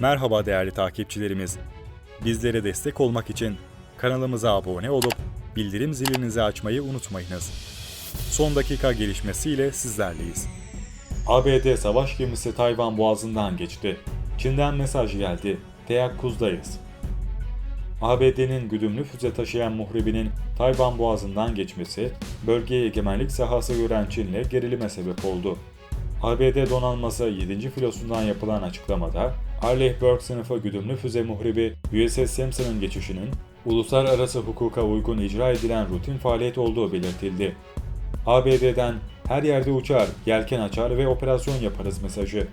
Merhaba değerli takipçilerimiz. Bizlere destek olmak için kanalımıza abone olup bildirim zilinizi açmayı unutmayınız. Son dakika gelişmesiyle sizlerleyiz. ABD savaş gemisi Tayvan Boğazı'ndan geçti. Çin'den mesaj geldi. Teyakkuzdayız. ABD'nin güdümlü füze taşıyan muhribinin Tayvan Boğazı'ndan geçmesi, bölgeye egemenlik sahası gören Çin'le gerilime sebep oldu. ABD donanması 7. filosundan yapılan açıklamada, Arleigh sınıfı güdümlü füze muhribi USS Sampson'ın geçişinin uluslararası hukuka uygun icra edilen rutin faaliyet olduğu belirtildi. ABD'den her yerde uçar, yelken açar ve operasyon yaparız mesajı.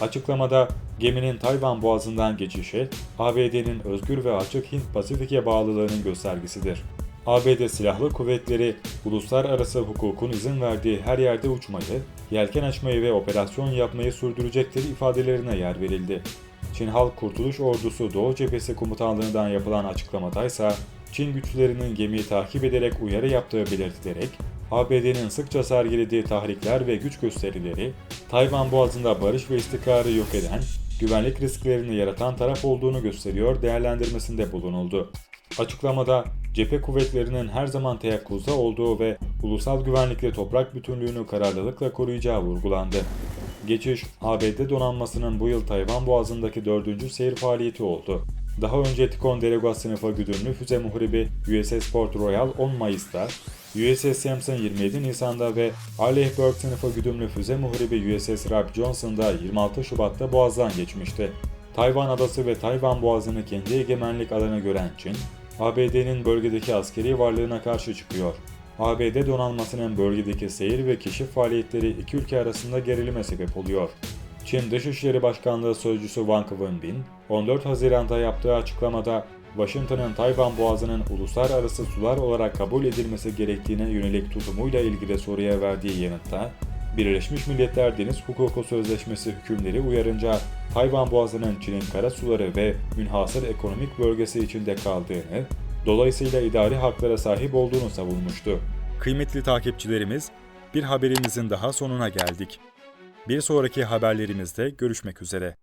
Açıklamada geminin Tayvan Boğazı'ndan geçişi, ABD'nin özgür ve açık Hint-Pasifik'e bağlılığının göstergesidir. ABD Silahlı Kuvvetleri, uluslararası hukukun izin verdiği her yerde uçmayı, yelken açmayı ve operasyon yapmayı sürdürecektir ifadelerine yer verildi. Çin Halk Kurtuluş Ordusu Doğu Cephesi Komutanlığı'ndan yapılan açıklamadaysa, Çin güçlerinin gemiyi takip ederek uyarı yaptığı belirtilerek, ABD'nin sıkça sergilediği tahrikler ve güç gösterileri, Tayvan Boğazı'nda barış ve istikrarı yok eden, güvenlik risklerini yaratan taraf olduğunu gösteriyor değerlendirmesinde bulunuldu. Açıklamada cephe kuvvetlerinin her zaman teyakkuzda olduğu ve ulusal güvenlikle toprak bütünlüğünü kararlılıkla koruyacağı vurgulandı. Geçiş, ABD donanmasının bu yıl Tayvan Boğazı'ndaki dördüncü seyir faaliyeti oldu. Daha önce Ticonderoga sınıfı güdümlü füze muhribi USS Port Royal 10 Mayıs'ta, USS Sampson 27 Nisan'da ve Arleigh sınıfı güdümlü füze muhribi USS Rob Johnson'da 26 Şubat'ta Boğaz'dan geçmişti. Tayvan adası ve Tayvan Boğazı'nı kendi egemenlik alanı gören Çin, ABD'nin bölgedeki askeri varlığına karşı çıkıyor. ABD donanmasının bölgedeki seyir ve keşif faaliyetleri iki ülke arasında gerilime sebep oluyor. Çin Dışişleri Başkanlığı Sözcüsü Wang Wenbin, 14 Haziran'da yaptığı açıklamada Washington'ın Tayvan Boğazı'nın uluslararası sular olarak kabul edilmesi gerektiğine yönelik tutumuyla ilgili soruya verdiği yanıtta, Birleşmiş Milletler Deniz Hukuku Sözleşmesi hükümleri uyarınca Tayvan Boğazı'nın Çin'in kara suları ve münhasır ekonomik bölgesi içinde kaldığını, dolayısıyla idari haklara sahip olduğunu savunmuştu. Kıymetli takipçilerimiz, bir haberimizin daha sonuna geldik. Bir sonraki haberlerimizde görüşmek üzere.